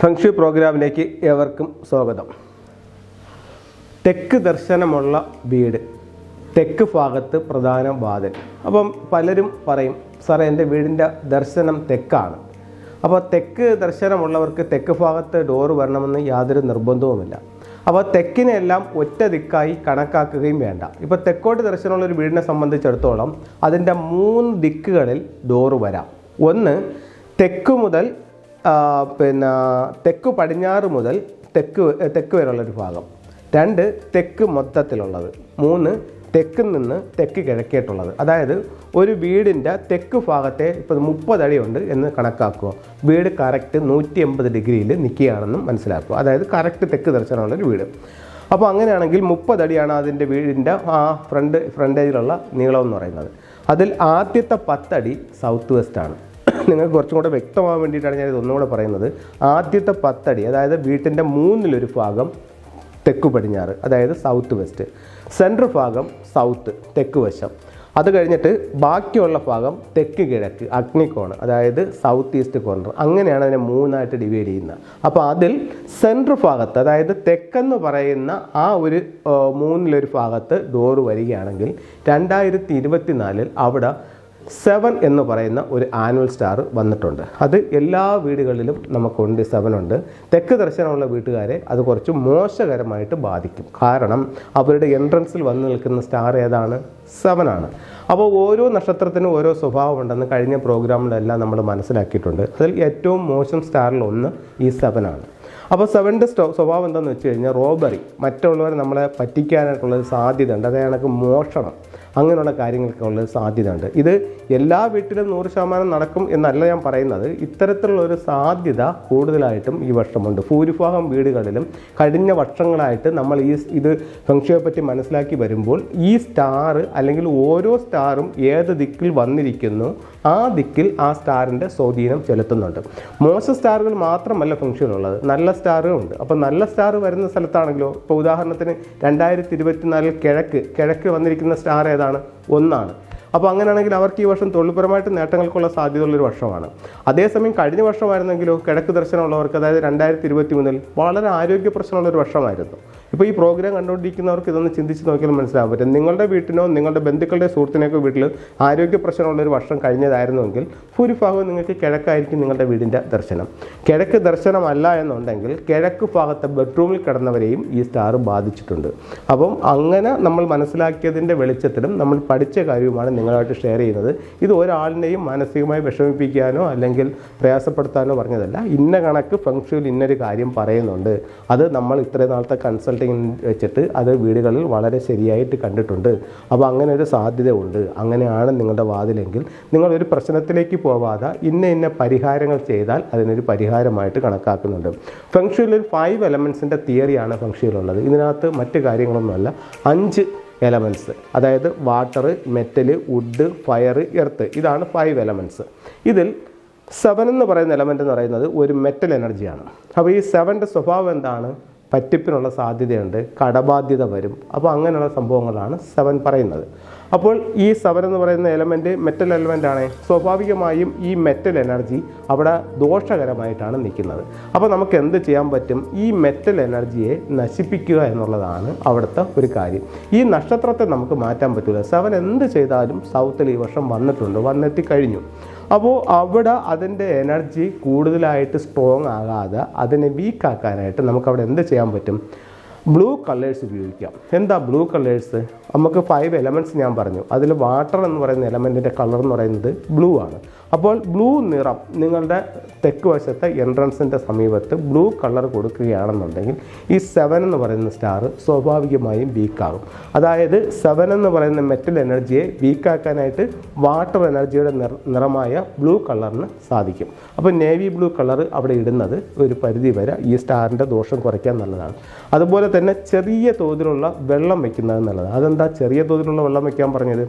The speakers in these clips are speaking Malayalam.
ഫംഗ്ഷി പ്രോഗ്രാമിലേക്ക് ഏവർക്കും സ്വാഗതം. തെക്ക് ദർശനമുള്ള വീട് തെക്ക് ഭാഗത്ത് പ്രധാന വാതിൽ. അപ്പം പലരും പറയും സാറേ എന്റെ വീടിന്റെ ദർശനം തെക്കാണ്. അപ്പോൾ തെക്ക് ദർശനമുള്ളവർക്ക് തെക്ക് ഭാഗത്ത് ഡോറ് വരണമെന്ന് യാതൊരു നിർബന്ധവുമില്ല. അപ്പോൾ തെക്കിനെല്ലാം ഒറ്റ ദിക്കായി കണക്കാക്കുകയും വേണ്ട. ഇപ്പോൾ തെക്കോട്ട് ദർശനമുള്ള ഒരു വീടിനെ സംബന്ധിച്ചിടത്തോളം അതിന്റെ മൂന്ന് ദിക്കുകളിൽ ഡോറ് വരാം. ഒന്ന് തെക്ക് മുതൽ പിന്നെ തെക്ക് പടിഞ്ഞാറ് മുതൽ തെക്ക് തെക്ക് വരെയുള്ളൊരു ഭാഗം. രണ്ട് തെക്ക് മൊത്തത്തിലുള്ളത്. മൂന്ന് തെക്ക് നിന്ന് തെക്ക് കിഴക്കേട്ടുള്ളത്. അതായത് ഒരു വീടിന്റെ തെക്ക് ഭാഗത്തെ ഇപ്പോൾ മുപ്പതടിയുണ്ട് എന്ന് കണക്കാക്കുക. വീട് കറക്റ്റ് നൂറ്റി എൺപത് ഡിഗ്രിയിൽ നിൽക്കുകയാണെന്നും മനസ്സിലാക്കുക. അതായത് കറക്റ്റ് തെക്ക് ദർശനമുള്ളൊരു വീട്. അപ്പോൾ അങ്ങനെയാണെങ്കിൽ മുപ്പതടിയാണ് അതിന്റെ വീടിന്റെ ആ ഫ്രണ്ട് ഫ്രണ്ടേജിലുള്ള നീളം എന്ന് പറയുന്നത്. അതിൽ ആദ്യത്തെ പത്തടി സൗത്ത് വെസ്റ്റാണ് നിങ്ങൾക്ക് കുറച്ചും കൂടെ വ്യക്തമാകാൻ വേണ്ടിയിട്ടാണ് ഞാൻ ഇതൊന്നും കൂടെ പറയുന്നത്. ആദ്യത്തെ പത്തടി അതായത് വീട്ടിന്റെ മൂന്നിലൊരു ഭാഗം തെക്ക് പടിഞ്ഞാറ് അതായത് സൗത്ത് വെസ്റ്റ് സെൻട്രൽ ഭാഗം സൗത്ത് തെക്ക് വശം. അത് കഴിഞ്ഞിട്ട് ബാക്കിയുള്ള ഭാഗം തെക്ക് കിഴക്ക് അഗ്നികോണ് അതായത് സൗത്ത് ഈസ്റ്റ് കോർണർ അങ്ങനെയാണ് അതിനെ മൂന്നായിട്ട് ഡിവൈഡ് ചെയ്യുന്നത്. അപ്പോൾ അതിൽ സെൻട്രൽ ഭാഗത്ത് അതായത് തെക്കെന്ന് പറയുന്ന ആ ഒരു മൂന്നിലൊരു ഭാഗത്ത് ഡോറ് വരികയാണെങ്കിൽ രണ്ടായിരത്തി ഇരുപത്തിനാലിൽ അവിടെ സെവൻ എന്ന് പറയുന്ന ഒരു ആനുവൽ സ്റ്റാർ വന്നിട്ടുണ്ട്. അത് എല്ലാ വീടുകളിലും നമുക്കുണ്ട് സെവൻ ഉണ്ട്. തെക്ക് ദർശനമുള്ള വീട്ടുകാരെ അത് കുറച്ച് മോശകരമായിട്ട് ബാധിക്കും. കാരണം അവരുടെ എൻട്രൻസിൽ വന്നു നിൽക്കുന്ന സ്റ്റാർ ഏതാണ്? സെവൻ ആണ്. അപ്പോൾ ഓരോ നക്ഷത്രത്തിനും ഓരോ സ്വഭാവം ഉണ്ടെന്ന് കഴിഞ്ഞ പ്രോഗ്രാമിലെല്ലാം നമ്മൾ മനസ്സിലാക്കിയിട്ടുണ്ട്. അതിൽ ഏറ്റവും മോശം സ്റ്റാറിൽ ഒന്ന് ഈ സെവൻ ആണ്. അപ്പോൾ സെവന്റെ സ്വഭാവം എന്താണെന്ന് വെച്ച് കഴിഞ്ഞാൽ റോബറി. മറ്റുള്ളവരെ നമ്മളെ പറ്റിക്കാനായിട്ടുള്ളൊരു സാധ്യത ഉണ്ട് അതേ കണക്ക് മോഷണം. അങ്ങനെയുള്ള കാര്യങ്ങൾക്കുള്ള സാധ്യതയുണ്ട്. ഇത് എല്ലാ വീട്ടിലും നൂറ് ശതമാനം നടക്കും എന്നല്ല ഞാൻ പറയുന്നത്. ഇത്തരത്തിലുള്ള ഒരു സാധ്യത കൂടുതലായിട്ടും ഈ വർഷമുണ്ട്. ഭൂരിഭാഗം വീടുകളിലും കഴിഞ്ഞ വർഷങ്ങളായിട്ട് നമ്മൾ ഈ ഇത് ഫംഗ്ഷയെ പറ്റി മനസ്സിലാക്കി വരുമ്പോൾ ഈ സ്റ്റാർ അല്ലെങ്കിൽ ഓരോ സ്റ്റാറും ഏത് ദിക്കിൽ വന്നിരിക്കുന്നു ആ ദിക്കിൽ ആ സ്റ്റാറിന്റെ സ്വാധീനം ചെലുത്തുന്നുണ്ട്. മോശം സ്റ്റാറുകൾ മാത്രമല്ല ഫംഗ്ഷനുള്ളത് നല്ല സ്റ്റാറും ഉണ്ട്. അപ്പോൾ നല്ല സ്റ്റാർ വരുന്ന സ്ഥലത്താണെങ്കിലോ? ഇപ്പോൾ ഉദാഹരണത്തിന് രണ്ടായിരത്തി ഇരുപത്തിനാലിൽ കിഴക്ക് കിഴക്ക് വന്നിരിക്കുന്ന സ്റ്റാർ ഏതാണ് ഒന്നാണ്. അപ്പോൾ അങ്ങനെയാണെങ്കിൽ അവർക്ക് ഈ വർഷം തൊഴിൽപരമായിട്ട് നേട്ടങ്ങൾക്കുള്ള സാധ്യതയുള്ളൊരു വർഷമാണ്. അതേസമയം കഴിഞ്ഞ വർഷമായിരുന്നെങ്കിലോ കിഴക്ക് ദർശനമുള്ളവർക്ക് അതായത് രണ്ടായിരത്തി ഇരുപത്തി മൂന്നിൽ വളരെ ആരോഗ്യ പ്രശ്നമുള്ളൊരു വർഷമായിരുന്നു. ഇപ്പോൾ ഈ പ്രോഗ്രാം കണ്ടുകൊണ്ടിരിക്കുന്നവർക്ക് ഇതൊന്ന് ചിന്തിച്ച് നോക്കിയാൽ മനസ്സിലാകാൻ പറ്റും നിങ്ങളുടെ വീട്ടിനോ നിങ്ങളുടെ ബന്ധുക്കളുടെ സുഹൃത്തിനൊക്കെ വീട്ടിൽ ആരോഗ്യ പ്രശ്നമുള്ള ഒരു വർഷം കഴിഞ്ഞതായിരുന്നുവെങ്കിൽ ഭൂരിഭാഗവും നിങ്ങൾക്ക് കിഴക്കായിരിക്കും നിങ്ങളുടെ വീടിന്റെ ദർശനം. കിഴക്ക് ദർശനമല്ല എന്നുണ്ടെങ്കിൽ കിഴക്ക് ഭാഗത്തെ ബെഡ്റൂമിൽ കിടന്നവരെയും ഈ സ്റ്റാർ ബാധിച്ചിട്ടുണ്ട്. അപ്പം അങ്ങനെ നമ്മൾ മനസ്സിലാക്കിയതിന്റെ വെളിച്ചത്തിലും നമ്മൾ പഠിച്ച കാര്യവുമാണ് നിങ്ങളായിട്ട് ഷെയർ ചെയ്യുന്നത്. ഇത് ഒരാളിനെയും മാനസികമായി വിഷമിപ്പിക്കാനോ അല്ലെങ്കിൽ പ്രയാസപ്പെടുത്താനോ പറഞ്ഞതല്ല. ഇന്ന കണക്ക് ഫംഗ്ഷനിൽ ഇന്നൊരു കാര്യം പറയുന്നുണ്ട്. അത് നമ്മൾ ഇത്രയും നാളത്തെ കൺസൾട്ടിങ് വെച്ചിട്ട് അത് വീടുകളിൽ വളരെ ശരിയായിട്ട് കണ്ടിട്ടുണ്ട്. അപ്പോൾ അങ്ങനെ ഒരു സാധ്യത ഉണ്ട് അങ്ങനെയാണ് നിങ്ങളുടെ വാതിലെങ്കിൽ നിങ്ങളൊരു പ്രശ്നത്തിലേക്ക് പോവാതെ ഇന്ന ഇന്ന പരിഹാരങ്ങൾ ചെയ്താൽ അതിനൊരു പരിഹാരമായിട്ട് കണക്കാക്കുന്നുണ്ട്. ഫംഗ്ഷനിൽ ഫൈവ് എലമെൻസിന്റെ തിയറിയാണ് ഫംഗ്ഷനിലുള്ളത് ഇതിനകത്ത് മറ്റ് കാര്യങ്ങളൊന്നുമല്ല. അഞ്ച് എലമെന്റ്സ് അതായത് water metal wood fire earth ഇതാണ് ഫൈവ് എലമെന്റ്സ് ഇതിൽ സെവൻ എന്ന് പറയുന്ന എലമെന്റ് എന്ന് പറയുന്നത് ഒരു മെറ്റൽ എനർജിയാണ് അപ്പോൾ ഈ സെവന്റെ സ്വഭാവം എന്താണ്? പറ്റിപ്പിനുള്ള സാധ്യതയുണ്ട് കടബാധ്യത വരും. അപ്പോൾ അങ്ങനെയുള്ള സംഭവങ്ങളാണ് സെവൻ പറയുന്നത്. അപ്പോൾ ഈ സവൻ എന്ന് പറയുന്ന എലമെന്റ് മെറ്റൽ എലമെന്റ് ആണ്. സ്വാഭാവികമായും ഈ മെറ്റൽ എനർജി അവിടെ ദോഷകരമായിട്ടാണ് നിൽക്കുന്നത്. അപ്പോൾ നമുക്ക് എന്ത് ചെയ്യാൻ പറ്റും? ഈ മെറ്റൽ എനർജിയെ നശിപ്പിക്കുക എന്നുള്ളതാണ് അവിടുത്തെ ഒരു കാര്യം. ഈ നക്ഷത്രത്തെ നമുക്ക് മാറ്റാൻ പറ്റില്ല സവൻ എന്ത് ചെയ്താലും സൗത്തിൽ ഈ വർഷം വന്നിട്ടുണ്ട്. വന്നെത്തി കഴിഞ്ഞു. അപ്പോൾ അവിടെ അതിന്റെ എനർജി കൂടുതലായിട്ട് സ്ട്രോങ് ആകാതെ അതിനെ വീക്കാക്കാനായിട്ട് നമുക്ക് അവിടെ എന്ത് ചെയ്യാൻ പറ്റും? ബ്ലൂ കളേഴ്സ് ഉപയോഗിക്കാം. എന്താ ബ്ലൂ കളേഴ്സ് നമുക്ക് ഫൈവ് എലമെന്റ്സ് ഞാൻ പറഞ്ഞു. അതിൽ വാട്ടർ എന്ന് പറയുന്ന എലമെന്റിന്റെ കളർ എന്ന് പറയുന്നത് ബ്ലൂ ആണ്. അപ്പോൾ ബ്ലൂ നിറം നിങ്ങളുടെ തെക്ക് വശത്തെ എൻട്രൻസിന്റെ സമീപത്ത് ബ്ലൂ കളർ കൊടുക്കുകയാണെന്നുണ്ടെങ്കിൽ ഈ സെവൻ എന്ന് പറയുന്ന സ്റ്റാർ സ്വാഭാവികമായും വീക്കാകും അതായത് സെവൻ എന്ന് പറയുന്ന മെറ്റൽ എനർജിയെ വീക്കാക്കാനായിട്ട് വാട്ടർ എനർജിയുടെ നിറ നിറമായ ബ്ലൂ കളറിന് സാധിക്കും. അപ്പോൾ നേവി ബ്ലൂ കളർ അവിടെ ഇടുന്നത് ഒരു പരിധി വരെ ഈ സ്റ്റാറിന്റെ ദോഷം കുറയ്ക്കാൻ നല്ലതാണ്. അതുപോലെ തന്നെ ചെറിയ തോതിലുള്ള വെള്ളം വയ്ക്കുന്നത് നല്ലതാണ്. അതെന്താ ചെറിയ തോതിലുള്ള വെള്ളം വയ്ക്കാൻ പറഞ്ഞത്?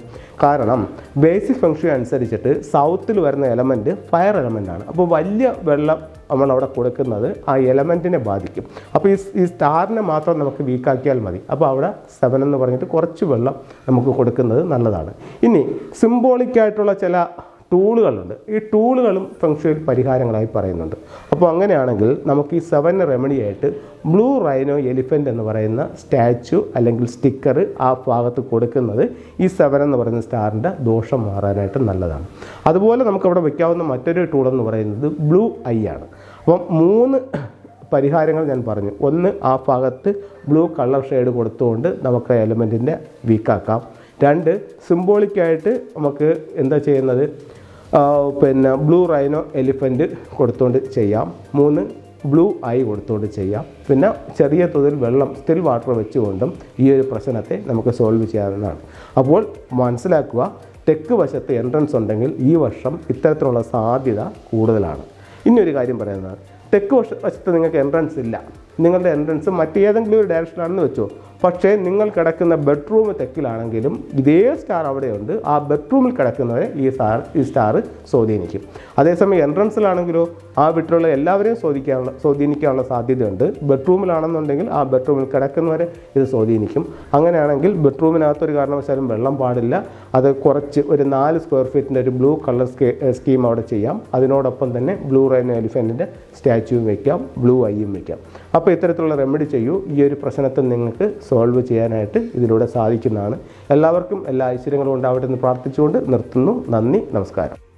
കാരണം ബേസിക് ഫംഗ്ഷൻ അനുസരിച്ചിട്ട് സൗത്തിൽ വരുന്ന എലമെന്റ് ഫയർ എലമെന്റ് ആണ്. അപ്പോൾ വലിയ വെള്ളം നമ്മൾ അവിടെ കൊടുക്കുന്നത് ആ എലമെന്റിനെ ബാധിക്കും. അപ്പോൾ ഈ ഈ സ്റ്റാറിനെ മാത്രം നമുക്ക് വീക്കാക്കിയാൽ മതി. അപ്പോൾ അവിടെ സെവൻ എന്ന് പറഞ്ഞിട്ട് കുറച്ച് വെള്ളം നമുക്ക് കൊടുക്കുന്നത് നല്ലതാണ്. ഇനി സിംബോളിക്കായിട്ടുള്ള ചില ടൂളുകളുണ്ട് ഈ ടൂളുകളും ഫെങ്ഷുവൽ പരിഹാരങ്ങളായി പറയുന്നുണ്ട്. അപ്പോൾ അങ്ങനെയാണെങ്കിൽ നമുക്ക് ഈ സെവൻ റെമഡി ആയിട്ട് ബ്ലൂ റൈനോ എലിഫന്റ് എന്ന് പറയുന്ന സ്റ്റാച്ചു അല്ലെങ്കിൽ സ്റ്റിക്കർ ആ ഭാഗത്ത് കൊടുക്കുന്നത് ഈ സെവൻ എന്ന് പറയുന്ന സ്റ്റാറിന്റെ ദോഷം മാറാനായിട്ട് നല്ലതാണ്. അതുപോലെ നമുക്ക് അവിടെ വെക്കാവുന്ന മറ്റൊരു ടൂൾ എന്ന് പറയുന്നത് ബ്ലൂ ഐ ആണ്. അപ്പം മൂന്ന് പരിഹാരങ്ങൾ ഞാൻ പറഞ്ഞു. ഒന്ന് ആ ഭാഗത്ത് ബ്ലൂ കളർ ഷെയ്ഡ് കൊടുത്തുകൊണ്ട് നമുക്ക് എലമെന്റിന്റെ വീക്കാക്കാം രണ്ട് സിംബോളിക്കായിട്ട് നമുക്ക് എന്താ ചെയ്യുന്നത്? പിന്നെ ബ്ലൂ റൈനോ എലിഫന്റ് കൊടുത്തുകൊണ്ട് ചെയ്യാം. മൂന്ന് ബ്ലൂ ഐ കൊടുത്തുകൊണ്ട് ചെയ്യാം. പിന്നെ ചെറിയ തോതിൽ വെള്ളം സ്റ്റിൽ വാട്ടർ വെച്ചുകൊണ്ടും ഈ ഒരു പ്രശ്നത്തെ നമുക്ക് സോൾവ് ചെയ്യാവുന്നതാണ്. അപ്പോൾ മനസ്സിലാക്കുക തെക്ക് വശത്ത് എൻട്രൻസ് ഉണ്ടെങ്കിൽ ഈ വർഷം ഇത്തരത്തിലുള്ള സാധ്യത കൂടുതലാണ്. ഇനിയൊരു കാര്യം പറയുന്നത് തെക്ക് വശ വശത്ത് നിങ്ങൾക്ക് എൻട്രൻസ് ഇല്ല. നിങ്ങളുടെ എൻട്രൻസ് മറ്റേതെങ്കിലും ഒരു ഡയറക്ഷനാണെന്ന് വെച്ചോ. പക്ഷേ നിങ്ങൾ കിടക്കുന്ന ബെഡ്റൂം തെക്കിലാണെങ്കിലും ഇതേ സ്റ്റാർ അവിടെയുണ്ട്. ആ ബെഡ്റൂമിൽ കിടക്കുന്നവരെ ഈ സ്റ്റാർ ഈ സ്റ്റാർ സ്വാധീനിക്കും. അതേസമയം എൻട്രൻസിലാണെങ്കിലോ ആ വീട്ടിലുള്ള എല്ലാവരെയും സ്വാധീനിക്കാനുള്ള സ്വാധീനിക്കാനുള്ള സാധ്യതയുണ്ട്. ബെഡ്റൂമിലാണെന്നുണ്ടെങ്കിൽ ആ ബെഡ്റൂമിൽ കിടക്കുന്നവരെ ഇത് സ്വാധീനിക്കും. അങ്ങനെയാണെങ്കിൽ ബെഡ്റൂമിനകത്തൊരു കാരണവശാലും വെള്ളം പാടില്ല. അത് കുറച്ച് ഒരു നാല് സ്ക്വയർ ഫീറ്റിന്റെ ഒരു ബ്ലൂ കളർ സ്കീം അവിടെ ചെയ്യാം. അതിനോടൊപ്പം തന്നെ ബ്ലൂ റൈൻ എലിഫന്റിന്റെ സ്റ്റാച്യൂവും വയ്ക്കാം ബ്ലൂ ഐയും വയ്ക്കാം അപ്പോൾ ഇത്തരത്തിലുള്ള റെമഡി ചെയ്യൂ. ഈ ഒരു പ്രശ്നത്തെ നിങ്ങൾക്ക് സോൾവ് ചെയ്യാനായിട്ട് ഇതിലൂടെ സാധിക്കുന്നതാണ്. എല്ലാവർക്കും എല്ലാ ഐശ്വര്യങ്ങളും ഉണ്ടാവട്ടെ എന്ന് പ്രാർത്ഥിച്ചുകൊണ്ട് നിർത്തുന്നു. നന്ദി നമസ്കാരം.